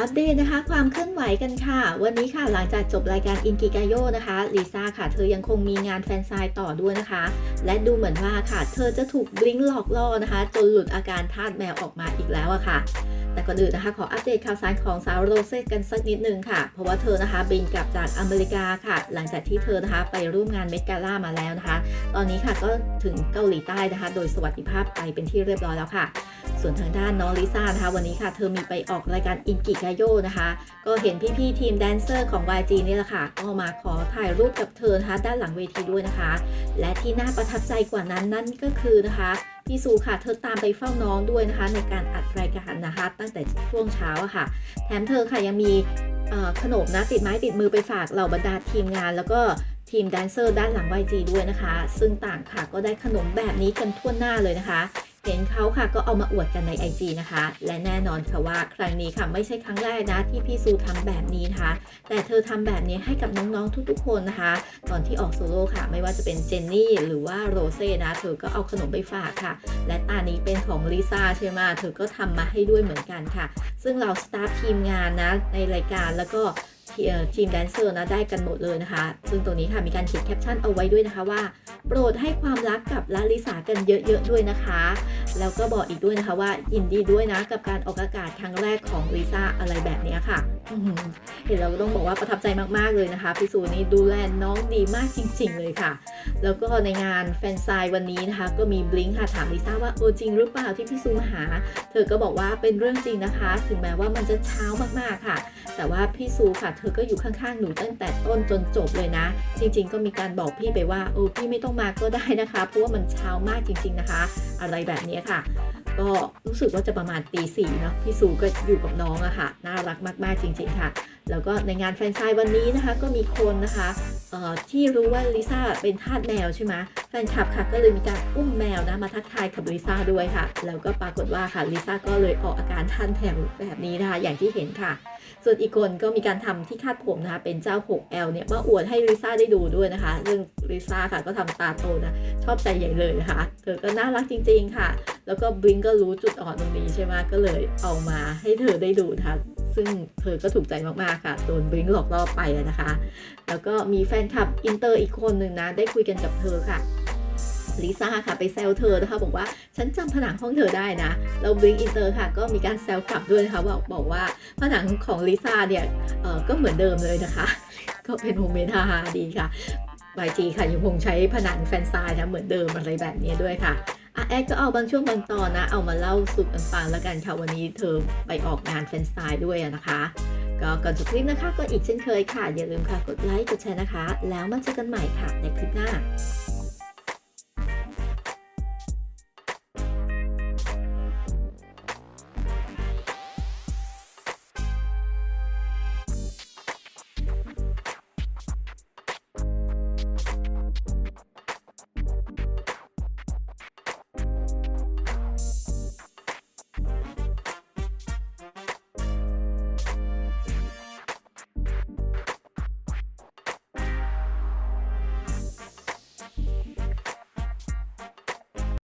อัปเดตนะคะความเคลื่อนไหวกันค่ะ วันนี้ค่ะหลังจากจบรายการอินกิกาโยนะคะลิซ่าค่ะ เธอยังคงมีงานแฟนไซน์ต่อด้วยนะคะ และดูเหมือนว่าค่ะ เธอจะถูกบลิงหลอกล่อนะคะ จนหลุดอาการทาสแมวออกมาอีกแล้วอะค่ะ แต่ก่อนอื่นนะคะ ขออัปเดตข่าวสารของสาวโรเซ่กันสักนิดนึงค่ะ เพราะว่าเธอนะคะบินกลับจากอเมริกาค่ะ หลังจากที่เธอนะคะไปร่วมงานเมกาล่ามาแล้วนะคะ ตอนนี้ค่ะก็ถึงเกาหลีใต้นะคะ โดยสวัสดิภาพไปเป็นที่เรียบร้อยแล้วค่ะ ส่วนทางด้านน้องลิซ่านะคะ วันนี้ค่ะ เธอมีไปออกรายการอินกิกาโยนะคะ ก็เห็นพี่ๆทีมแดนเซอร์ของ YG นี่แหละค่ะ ก็มาขอถ่ายรูปกับเธอนะคะด้านหลังเวทีด้วยนะคะ และที่น่าประทับใจกว่านั้นนั่นก็คือนะคะพี่ซูค่ะ เธอตามไปเฝ้าน้องด้วยนะคะ ในการอัดรายการนะคะ ตั้งแต่ช่วงเช้าอะค่ะ แถมเธอค่ะยังมีขนมนะติดไม้ติดมือไปฝากเหล่าบรรดาทีมงาน แล้วก็ทีมแดนเซอร์ด้านหลัง YG ด้วยนะคะ ซึ่งต่างค่ะก็ได้ขนมแบบนี้กันทั่วหน้าเลยนะคะ เห็นเขาค่ะก็เอามาอวดกันใน IG นะคะ และแน่นอนค่ะว่าครั้งนี้ค่ะไม่ใช่ครั้งแรกนะที่พี่ซูทำแบบนี้นะคะ แต่เธอทำแบบนี้ให้กับน้องๆทุกๆคนนะคะ ตอนที่ออกโซโล่ค่ะ ไม่ว่าจะเป็นเจนนี่หรือว่าโรเซ่นะ เธอก็เอาขนมไปฝากค่ะ และตานี้เป็นของลิซ่าใช่ไหมเธอก็ทำมาให้ด้วยเหมือนกันค่ะ ซึ่งเราสตาฟทีมงานนะในรายการแล้วก็ทีเอ่อทีมแดนเซอร์นะได้กันหมดเลยนะคะ ซึ่งตรงนี้ค่ะมีการเขียนแคปชั่นเอาไว้ด้วยนะคะว่า โปรดให้ความรักกับลาลิสากันเยอะๆด้วยนะคะ แล้วก็บอกอีกด้วยนะคะว่ายินดีด้วยนะกับการออกอากาศครั้งแรกของลิซ่าอะไรแบบนี้ค่ะเห็นแล้วก็ต้องบอกว่าประทับใจมากๆเลยนะคะพี่ซูนี่ดูแลน้องดีมากจริง ๆ เลยค่ะ แล้วก็ในงานแฟนไซน์วันนี้นะคะ ก็มีบลิงค์ค่ะถามลิซ่าว่าโอจริงหรือเปล่าที่พี่ซูมาหา เธอก็บอกว่าเป็นเรื่องจริงนะคะ ถึงแม้ว่ามันจะเช้ามากๆค่ะ แต่ว่าพี่ซูค่ะ เธอก็อยู่ข้างๆหนูตั้งแต่ต้นจนจบเลยนะ จริง ๆ ก็มีการบอกพี่ไปว่าเออพี่ไม่ต้องมาก็ได้นะคะเพราะว่ามันเช้ามากจริง ๆนะคะ อะไรแบบนี้ค่ะ ก็รู้สึกว่าจะประมาณตีสี่เนาะพี่สูก็อยู่กับน้องอะค่ะ น่ารักมากๆจริง ๆ ค่ะ แล้วก็ในงานแฟนไซน์วันนี้นะคะ ก็มีคนนะคะ ที่รู้ว่าลิซ่าเป็นทาสแมวใช่ไหมแฟนคลับค่ะก็เลยมีการอุ้มแมวนะมาทักทายกับลิซ่าด้วยค่ะ แล้วก็ปรากฏว่าค่ะลิซ่าก็เลยออกอาการทานแมวแบบนี้นะคะอย่างที่เห็นค่ะ ส่วนอีกคนก็มีการทำที่คาดผมนะคะเป็นเจ้า 6L เนี่ยมาอวดให้ลิซ่าได้ดูด้วยนะคะ ซึ่งลิซ่าค่ะก็ทำตาโตนะชอบใจใหญ่เลยนะคะเธอก็น่ารักจริง ๆค่ะ แล้วก็บลิงก็รู้จุดอ่อนตรงนี้ใช่ไหมก็เลยเอามาให้เธอได้ดูนะคะ ซึ่งเธอก็ถูกใจมากๆค่ะโดนบลิงหลอกล่อไปอะนะคะ แล้วก็มีแฟนคลับอินเตอร์อีกคนหนึ่งนะ ได้คุยกันกับเธอค่ะลิซ่าค่ะไปแซวเธอนะคะบอกว่าฉันจำผนังห้องเธอได้นะแล้วบลิงอินเตอร์ค่ะ ก็มีการแซวกลับด้วยนะคะบอกบอกว่าผนังของลิซ่าเนี่ยเออก็เหมือนเดิมเลยนะคะ ก็เป็นโมเมนต์ฮาดีค่ะ YG ค่ะยังคงใช้ผนังแฟนซายนะเหมือนเดิมอะไรแบบนี้ด้วยค่ะ แอดก็เอาบางช่วงบางตอนนะ เอามาเล่าสู่กันฟังแล้วกันค่ะ วันนี้เธอไปออกงานแฟนซายด้วยอะนะคะ ก็ก่อนจบคลิปนะคะ ก็อีกเช่นเคยค่ะ อย่าลืมค่ะ กดไลค์ กดแชร์นะคะ แล้วมาเจอกันใหม่ค่ะในคลิปหน้า